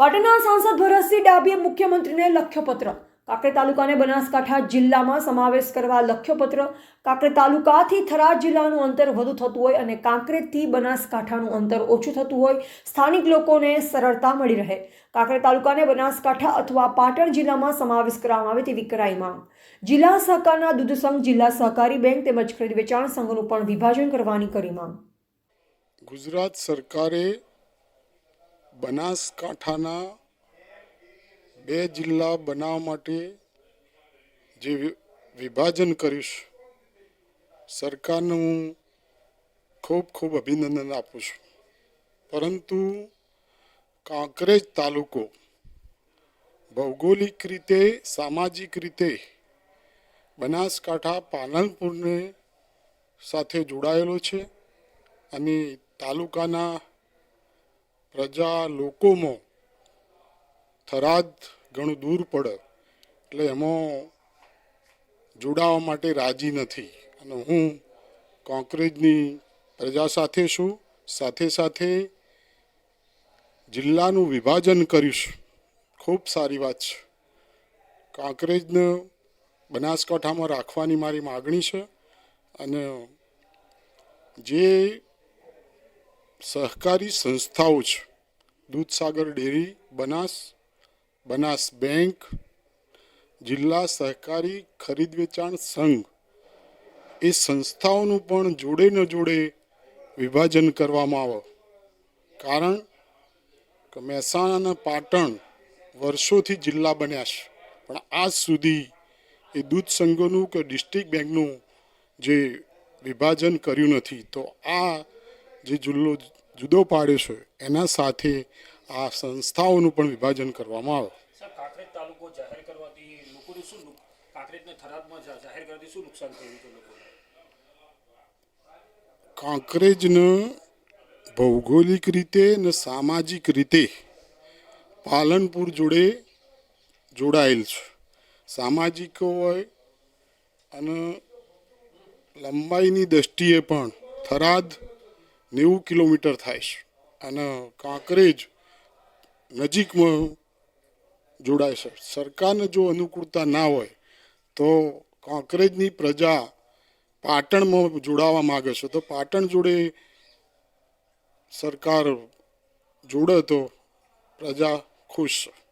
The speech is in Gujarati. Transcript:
પાટણના સાંસદ ભરતસિંહ ડાભીએ મુખ્યમંત્રીને લખ્યપત્ર. કાંકરે તાલુકાને બનાસકાંઠા જિલ્લામાં સમાવેશ કરવા લખ્યો કાંકરે તાલુકાથી થરાદ જિલ્લાનું અંતર વધુ થતું હોય અને કાંકરેથી બનાસકાંઠાનું અંતર ઓછું થતું હોય, સ્થાનિક લોકોને સરળતા મળી રહે. કાંકરે તાલુકાને બનાસકાંઠા અથવા પાટણ જિલ્લામાં સમાવેશ કરવામાં આવે તેવી કરાઈ માંગ. જિલ્લા સહકારના દૂધ સંઘ, જિલ્લા સહકારી બેંક તેમજ ખરીદ વેચાણ સંઘનું પણ વિભાજન કરવાની કરી માંગ. ગુજરાત સરકારે બનાસકાંઠાના બે જિલ્લા બનાવવા માટે જે વિભાજન કરીશ, સરકારને હું ખૂબ ખૂબ અભિનંદન આપું છું. પરંતુ કાંકરેજ તાલુકો ભૌગોલિક રીતે, સામાજિક રીતે બનાસકાંઠા પાલનપુરને સાથે જોડાયેલો છે અને તાલુકાના પ્રજા લોકોમાં થરાદ ઘણું દૂર પડે, એટલે એમાં જોડાવા માટે રાજી નથી. અને હું કોંક્રેજની પ્રજા સાથે છું, સાથે સાથે જિલ્લાનું વિભાજન કરીશ. ખૂબ સારી વાત છે. કાંકરેજને બનાસકાંઠામાં રાખવાની મારી માગણી છે અને જે સહકારી સંસ્થાઓ છે દૂધસાગર ડેરી, બનાસ બનાસ બેંક, જિલ્લા સહકારી ખરીદ વેચાણ સંઘ એ સંસ્થાઓનું પણ જોડે ન જોડે વિભાજન કરવામાં આવે. કારણ કે મહેસાણા અને પાટણ વર્ષોથી જિલ્લા બન્યા છે. પણ આજ સુધી એ દૂધ સંઘોનું કે ડિસ્ટ્રિક્ટ બેંકનું જે વિભાજન કર્યું નથી. તો આ જે જિલ્લો જુદો પાડ્યો છે એના સાથે આ સંસ્થાઓનું પણ વિભાજન કરવામાં આવે. કાંકરેજને ભૌગોલિક રીતે અને સામાજિક રીતે પાલનપુર જોડે જોડાયેલ છે. સામાજિક હોય અને લંબાઈની દ્રષ્ટિએ પણ થરાદ નેવું કિલોમીટર થાય છે. અને કાંકરેજ નજીકમાં જોડાય છે. સરકારને જો અનુકૂળતા ના હોય, તો કાંકરેજની પ્રજા પાટણમાં જોડાવા માગે છે. તો પાટણ જોડે સરકાર જોડે તો પ્રજા ખુશ છે.